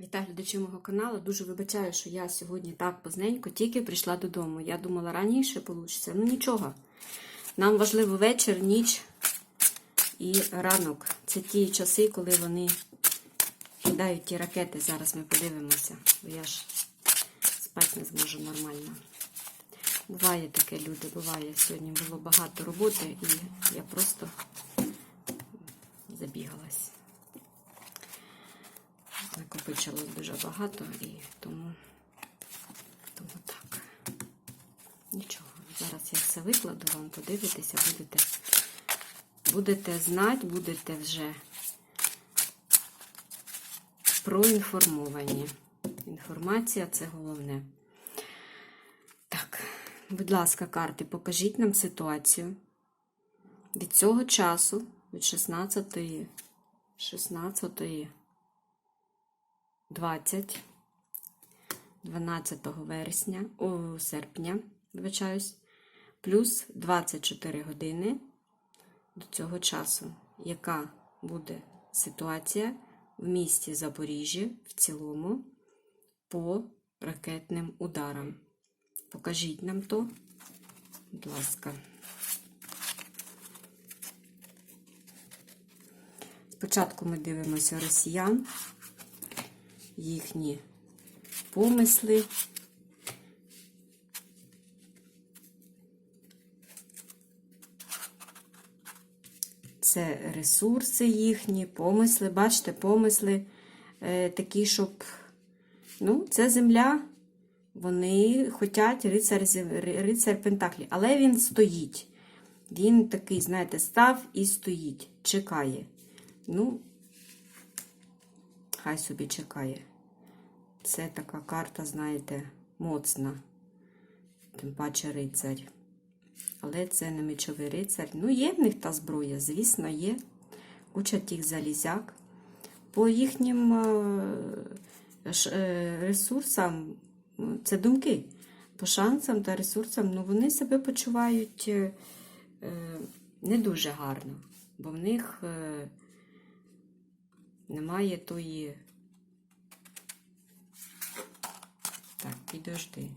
Вітаю глядачі мого каналу. Дуже вибачаю, що я сьогодні так позненько тільки прийшла додому. Я думала, раніше вийде. Ну нічого. Нам важливо вечір, ніч і ранок. Це ті часи, коли вони кидають ті ракети. Зараз ми подивимося. Бо я ж спати не зможу нормально. Буває таке, люди, буває. Сьогодні було багато роботи і я просто забігалась накопичилось дуже багато і тому, тому так. Нічого. Зараз я все викладу, вам подивитеся, будете, будете знати, будете вже проінформовані. Інформація це головне. Так, будь ласка, карти, покажіть нам ситуацію. Від цього часу, від 16 16 20 12 вересня, о, серпня, вибачаюсь, плюс 24 години до цього часу. Яка буде ситуація в місті Запоріжжя в цілому по ракетним ударам? Покажіть нам то, будь ласка. Спочатку ми дивимося росіян їхні помисли. Це ресурси їхні, помисли. Бачите, помисли е, такі, щоб. Ну, це земля. Вони хочуть рицар, рицар Пентаклі. Але він стоїть. Він такий, знаєте, став і стоїть, чекає. Ну, хай собі чекає. Це така карта, знаєте, моцна, тим паче рицар. Але це не мечовий рицар. Ну, є в них та зброя, звісно, є. Куча тих залізяк. По їхнім ресурсам, це думки. По шансам та ресурсам, ну, вони себе почувають не дуже гарно, бо в них немає тої. Так, підожди.